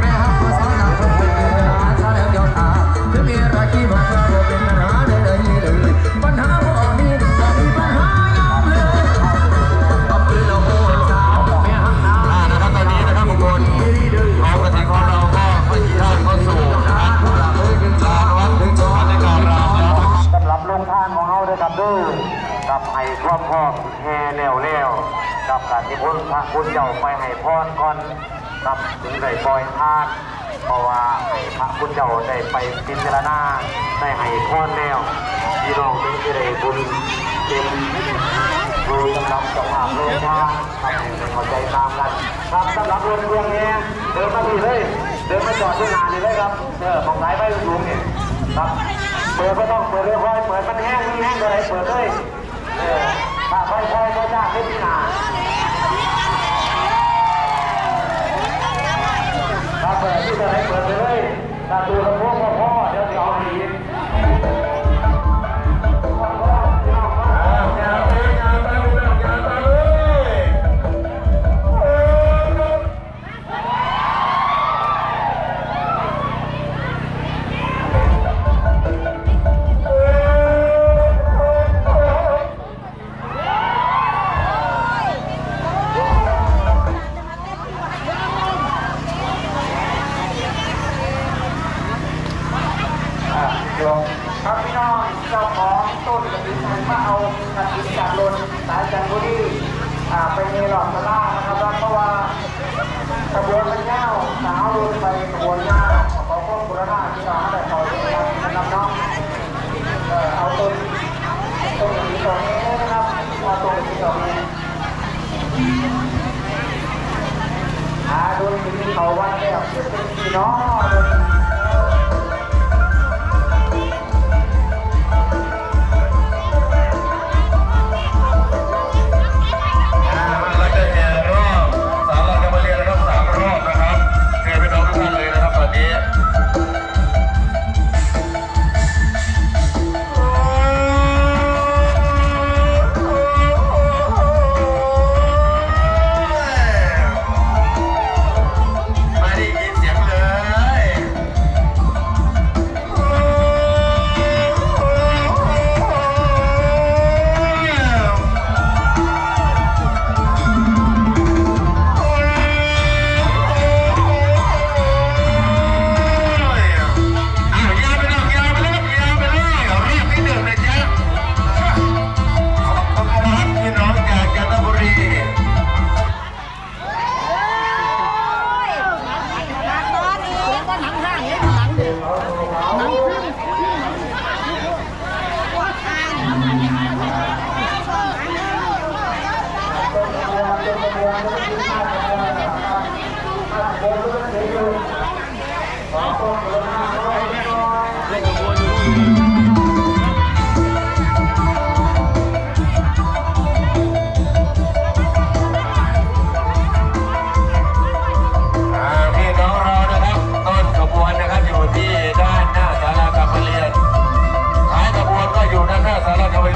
แม่ฮักผู้าวนักคนฮัญชาแล้เดีาถึงมีราคีบอกว่าบ่เป็นปัญหาใดๆเลยปัญหาบ่มีบ่ปัญหายามเลยเอาปืนเราโหดสาแม่ฮักน้านะครับตอนนี้นะครับบุคคลของกระถิ่ของเราก็มาที่ท่านเข้สู่การผู้หลักเอ้ยสารวัตรถึงกาศเาบสำหรับลงทานของเราด้วยครับด้วยกับไห้ครอบครอบเฮแล้วแล้วกับกาที่พนธ์พระคุณเจ้าไปให้พรก่อน ครับถึงได้ปล่อยทาน เพราะว่าให้พระคุณเจ้าได้ไปพิจารณาได้ให้พรแล้วพี่น้องถึงจะได้บุญเต็มดูสำหรับเจ้าภาพโลกทางครับให้เข้าใจตามกันครับสำหรับรถเรื่องนี้เดินมาที่เลย เดินมาจอดที่งานนี่เลยครับเออของสายไฟลุงเนี่ยครับเปิดก็ต้องเปิดเรื่อยๆเปิดมันแห้งแห้งเลยเปิดเลย มาเอากระถิ่นจากลนสายจันทบุรีอ่ไปเนรอบสลานะครับเพราะว่าขบวนพระเจ้าสาวลงไปขบวนหน้าขอพวกบุรณาที่น้องได้ต่อจากการนำน้องเอ่อเอาต้นต้นกระถิ่นตรงนี้นะครับเอาต้นกระถิ่นตรงนี้อาโดนกระถิ่เขาวัดแล้วเป็นพี่น้องโดน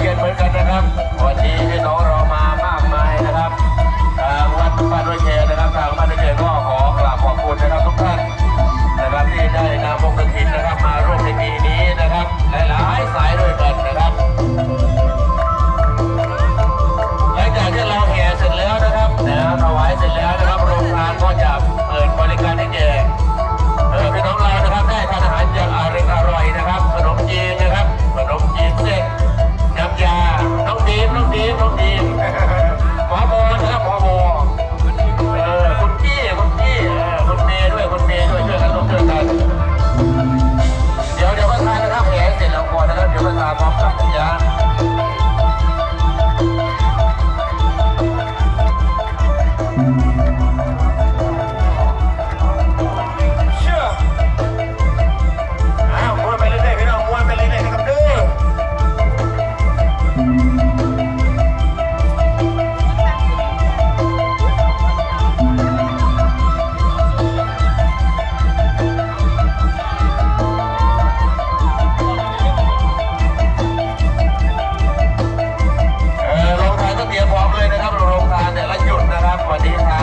กันเหมือนกันนะครับ วันนี้พี่น้องเรามามากมายนะครับทางวัดบ้านด้วยแคนะครับทางบ้านด้วยแคก็ขอกราบขอบคุณนะครับทุกท่านนะครับที่ได้นำพวกกระถินนะครับมาร่วมในปีนี้นะครับ หลายสายด้วย Thank you.